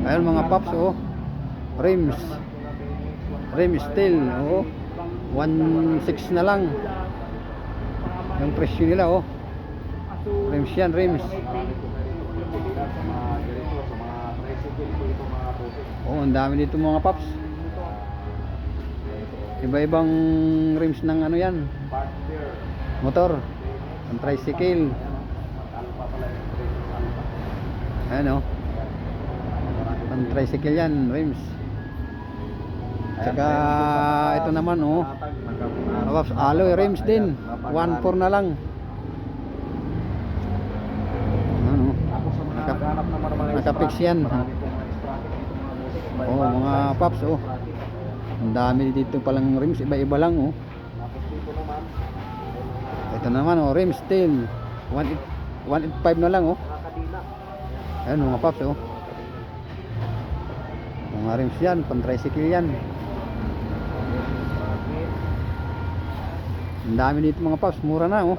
Ayun mga paps oh. Rims. Rim steel oh. 1.6 na lang. Yung presyo nila oh. Rims yan, rims. Oh, ang dami dito mga paps. Iba-ibang rims ng ano yan. Motor. Ang tricycle. Ayan oh. Ang tricycle yan, rims. Tsaka ito naman oh. Paps, alloy rims din. 1.4 na lang. Ano? Naka, nakapix yan. Oh, mga paps oh. Ang dami dito palang rims, iba-iba lang oh. Ito naman oh, rims steel. 185 na lang oh. Ayan mga paps oh. Rims yan, pang tricycle yan. Ang dami dito mga paps, mura na oh.